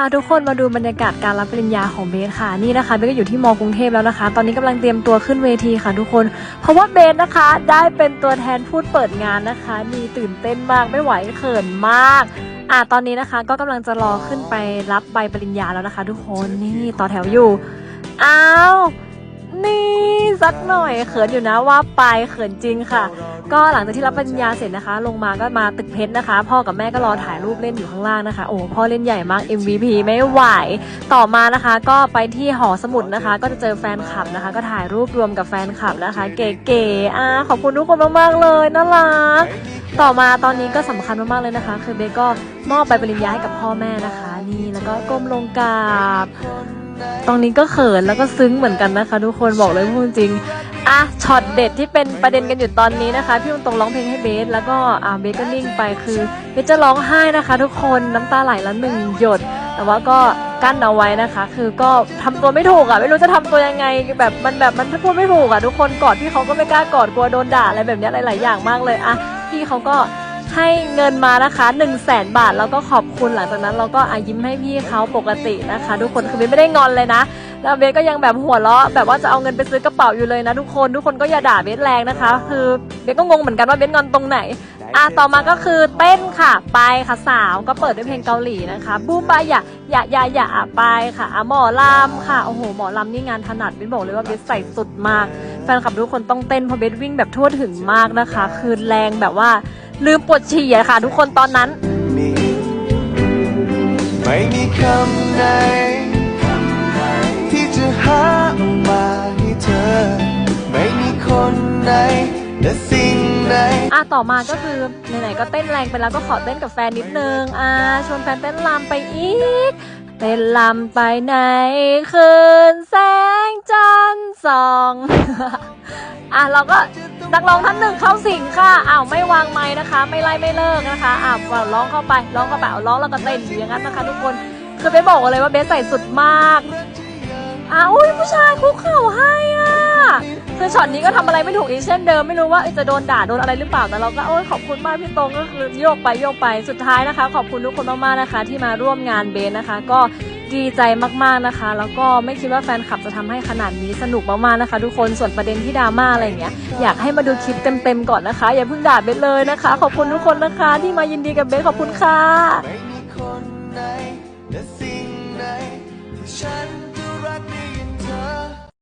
าทุกคนมาดูบรรยากาศการรับปริญญาของเบสค่ะนี่นะคะเบสก็อยู่ที่มกรุงเทพแล้วนะคะ ตอนนี้กำลังเตรียมตัวขึ้นเวทีค่ะทุกคน เพราะว่าเบสนะคะ ได้เป็นตัวแทนพูดเปิดงานนะคะนี่ตื่นเต้นมากไม่ไหวเขินมากอะตอนนี้นะคะก็กำลังจะรอขึ้นไปรับใบปริญญาแล้วนะคะ ทุกคนนี่ต่อแถวอยู่อ้าวนี่สักหน่อยเขินอยู่นะว่าไปเขินจริงค่ะ ก็หลังจากที่รับปริญญาเสร็จนะคะ ลงมาก็มาตึกเพชรนะคะ พ่อกับแม่ก็รอถ่ายรูปเล่นอยู่ข้างล่างนะคะ โอ้พ่อเล่นใหญ่มาก MVP ไม่ไหว ต่อมานะคะ ก็ไปที่หอสมุดนะคะ ก็จะเจอแฟนคลับนะคะ ก็ถ่ายรูปรวมกับแฟนคลับนะคะ เก๋ๆอะขอบคุณทุกคนมากๆเลยน่ารักต่อมาตอนนี้ก็สำคัญมากๆเลยนะคะ คือเบสก็มอบใบปริญญาให้กับพ่อแม่นะคะ นี่แล้วก็ก้มลงกราบตรงนี้ก็เขินแล้วก็ซึ้งเหมือนกันนะคะ ทุกคนบอกเลยพูดจริง อะช็อตเด็ดที่เป็นประเด็นกันอยู่ตอนนี้นะคะ พี่ตรงร้องเพลงให้เบส แล้วก็อ่าเบสก็นิ่งไปคือเบสจะร้องไห้นะคะ ทุกคนน้ำตาไหลละหนึ่งหยด แต่ว่าก็กั้นเอาไว้นะคะ คือก็ทำตัวไม่ถูกอะไม่รู้จะทำตัวยังไงแบบมันแบบมันพูดไม่ถูกอะทุกคนกอดพี่เขาก็ไม่กล้ากอดกลัวโดนด่าอะไรแบบเนี้ยหลายๆอย่างมากเลยอะพี่เขาก็ ให้เงินมานะคะ1นึ่งแสนบาท แล้วก็ขอบคุณหลังจากนั้นเราก็อายิ้มให้พี่เขาปกตินะคะ ทุกคนคือเบสไม่ได้งอนเลยนะ แล้วเบสก็ยังแบบหัวเราะแบบว่าจะเอาเงินไปซื้อกระเป๋าอยู่เลยนะทุกคนทุกคนก็อย่าด่าเบสแรงนะคะ คือเบสก็งงเหมือนกันว่าเบสงอนตรงไหนอะต่อมาก็คือเต้นค่ะ ไปค่ะสาวก็เปิดด้วยเพลงเกาหลีนะคะบูมบายอย่าอย่าอย่าอย่าอะไปค่ะอะหมอลำค่ะโอ้โหหมอลำนี่งานถนัดเบสบอกเลยว่าเบสใส่สุดมากแฟนคลับทุกคนต้องเต้นเพราะเบสวิ่งแบบทั่วถึงมากนะคะ คือแรงแบบว่า ลืมปวดฉี่อะค่ะ ทุกคนตอนนั้นมีไม่มีคำไหนที่จะหามาให้เธอ ไม่มีคนไหนและสิ่งไหนอะต่อมาก็คือไหนๆก็เต้นแรงไปแล้วก็ขอเต้นกับแฟนนิดนึงอะชวนแฟนเต้นลำไปอีก เต้นลำไปในคืนแสงจันทร์ส่อง อะเราก็ นักร้องท่านหนึ่งเข้าสิงค่ะอ้าวไม่วางไม้นะคะ ไม่ไล่ไม่เลิกนะคะอ้าวร้องเข้าไปร้องเข้าไปเอาร้องแล้วก็เต้นอยู่อย่างนั้นนะคะ ทุกคนคือเบสบอกเลยว่าเบสใส่สุดมากอ้าวผู้ชายคุกเข่าให้อะคือช็อตนี้ก็ทำอะไรไม่ถูกอีกเช่นเดิมไม่รู้ว่าจะโดนด่าโดนอะไรหรือเปล่าแต่เราก็โอ้ยขอบคุณมากพี่ตรงก็คือโยกไปโยกไปสุดท้ายนะคะ ขอบคุณทุกคนมากๆนะคะ ที่มาร่วมงานเบนนะคะ ก็ ดีใจมากๆนะคะ แล้วก็ไม่คิดว่าแฟนคลับจะทำให้ขนาดนี้สนุกมากๆนะคะ ทุกคนส่วนประเด็นที่ดราม่าอะไรเงี้ยอยากให้มาดูคลิปเต็มๆก่อนนะคะ อย่าเพิ่งด่าเบสเลยนะคะ ขอบคุณทุกคนนะคะ ที่มายินดีกับเบสขอบคุณค่ะ